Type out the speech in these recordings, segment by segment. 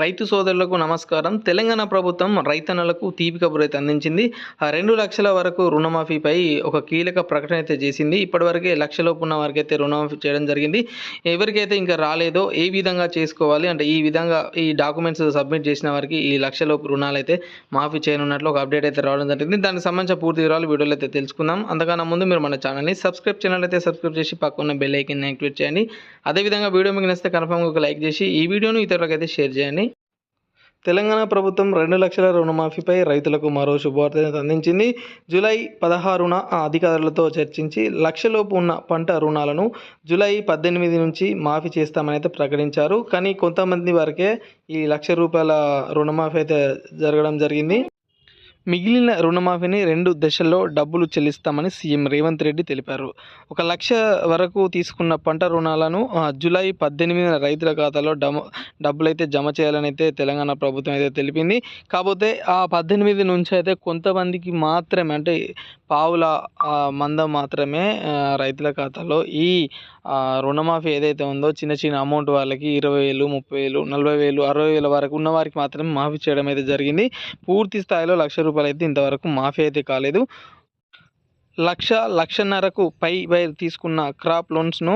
రైతు సోదరులకు నమస్కారం. తెలంగాణ ప్రభుత్వం రైతన్నలకు తీపి కబురు అయితే అందించింది. ఆ రెండు లక్షల వరకు రుణమాఫీపై ఒక కీలక ప్రకటన అయితే చేసింది. ఇప్పటివరకే లక్షలోపు ఉన్న వారికి అయితే రుణమాఫీ చేయడం జరిగింది. ఎవరికైతే ఇంకా రాలేదో ఏ విధంగా చేసుకోవాలి? అంటే ఈ విధంగా ఈ డాక్యుమెంట్స్ సబ్మిట్ చేసిన వారికి ఈ లక్షలోపు రుణాలు అయితే మాఫీ చేయనున్నట్లు ఒక అప్డేట్ అయితే రావడం జరిగింది. దానికి సంబంధించిన పూర్తి వివరాలు వీడియోలో అయితే తెలుసుకుందాం. అంతకన్నా ముందు మీరు మన ఛానల్ని సబ్స్క్రైబ్ ఛానల్ అయితే సబ్స్క్రైబ్ చేసి పక్కన బెల్ ఐకన్ యాక్టివేట్ చేయండి. అదేవిధంగా వీడియో మీకు నచ్చితే కన్ఫర్మ్గా ఒక లైక్ చేసి ఈ వీడియోను ఇతరులకైతే అయితే షేర్ చేయండి. తెలంగాణ ప్రభుత్వం రెండు లక్షల రుణమాఫీపై రైతులకు మరో శుభవార్త అందించింది. జూలై పదహారున ఆ అధికారులతో చర్చించి లక్షలోపు ఉన్న పంట రుణాలను జూలై పద్దెనిమిది నుంచి మాఫీ చేస్తామని అయితే ప్రకటించారు. కానీ కొంతమంది వరకే ఈ లక్ష రూపాయల రుణమాఫీ అయితే జరగడం జరిగింది. మిగిలిన రుణమాఫీని రెండు దశల్లో డబ్బులు చెల్లిస్తామని సీఎం రేవంత్ రెడ్డి తెలిపారు. ఒక లక్ష వరకు తీసుకున్న పంట రుణాలను జూలై పద్దెనిమిదిన రైతుల ఖాతాలో డమ డబ్బులైతే జమ చేయాలని అయితే తెలంగాణ ప్రభుత్వం అయితే తెలిపింది. కాకపోతే ఆ పద్దెనిమిది నుంచి అయితే కొంతమందికి మాత్రమే అంటే పావుల మంద మాత్రమే రైతుల ఖాతాలో ఈ రుణమాఫీ ఏదైతే ఉందో చిన్న చిన్న అమౌంట్ వాళ్ళకి ఇరవై వేలు ముప్పై వేలు నలభై వేలు అరవై వేల వరకు ఉన్న వారికి మాత్రమే మాఫీ చేయడం అయితే జరిగింది. పూర్తి స్థాయిలో లక్ష రూపాయలు అయితే ఇంతవరకు మాఫీ అయితే కాలేదు. లక్ష లక్షన్నరకు పై పై తీసుకున్న క్రాప్ లోన్స్ను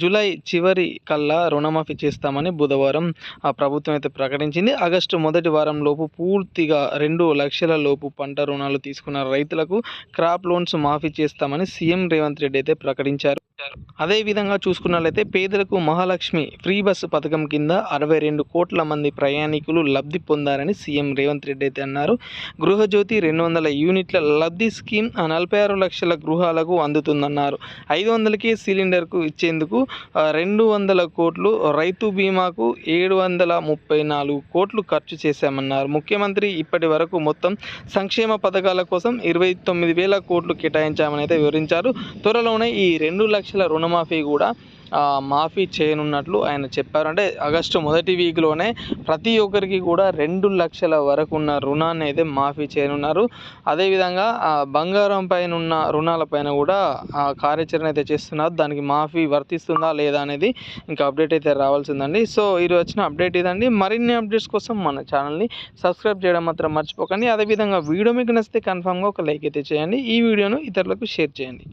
జూలై చివరి కల్లా రుణమాఫీ చేస్తామని బుధవారం ఆ ప్రభుత్వం అయితే ప్రకటించింది. ఆగస్టు మొదటి వారం లోపు పూర్తిగా రెండు లక్షల లోపు పంట రుణాలు తీసుకున్న రైతులకు క్రాప్ లోన్స్ మాఫీ చేస్తామని సీఎం రేవంత్ రెడ్డి అయితే ప్రకటించారు. అదేవిధంగా చూసుకున్నట్లయితే పేదలకు మహాలక్ష్మి ఫ్రీ బస్సు పథకం కింద అరవై రెండు కోట్ల మంది ప్రయాణికులు లబ్ధి పొందారని సీఎం రేవంత్ రెడ్డి అయితే అన్నారు. గృహజ్యోతి రెండు వందల యూనిట్ల లబ్ధి స్కీమ్ నలభై ఆరు లక్షల లక్షల గృహాలకు అందుతుందన్నారు. ఐదు వందలకి సిలిండర్కు ఇచ్చేందుకు రెండు వందల కోట్లు రైతు బీమాకు ఏడు వందల ముప్పై నాలుగు కోట్లు ఖర్చు చేశామన్నారు. ముఖ్యమంత్రి ఇప్పటి వరకు మొత్తం సంక్షేమ పథకాల కోసం ఇరవై తొమ్మిది వేల కోట్లు కేటాయించామని అయితే వివరించారు. త్వరలోనే ఈ రెండు లక్షల రుణమాఫీ కూడా మాఫీ చేయనున్నట్లు ఆయన చెప్పారు. అంటే ఆగస్టు మొదటి వీక్లోనే ప్రతి ఒక్కరికి కూడా రెండు లక్షల వరకు ఉన్న రుణాన్ని అయితే మాఫీ చేయనున్నారు. అదేవిధంగా బంగారం పైన ఉన్న రుణాలపైన కూడా ఆ, కార్యాచరణ అయితే చేస్తున్నారు. దానికి మాఫీ వర్తిస్తుందా లేదా అనేది ఇంకా అప్డేట్ అయితే రావాల్సిందండి. సో ఈరోజు వచ్చిన అప్డేట్ ఇదండి. మరిన్ని అప్డేట్స్ కోసం మన ఛానల్ని సబ్స్క్రైబ్ చేయడం మాత్రం మర్చిపోకండి. అదేవిధంగా వీడియో మీకు నచ్చితే కన్ఫామ్గా ఒక లైక్ అయితే చేయండి. ఈ వీడియోను ఇతరులకు షేర్ చేయండి.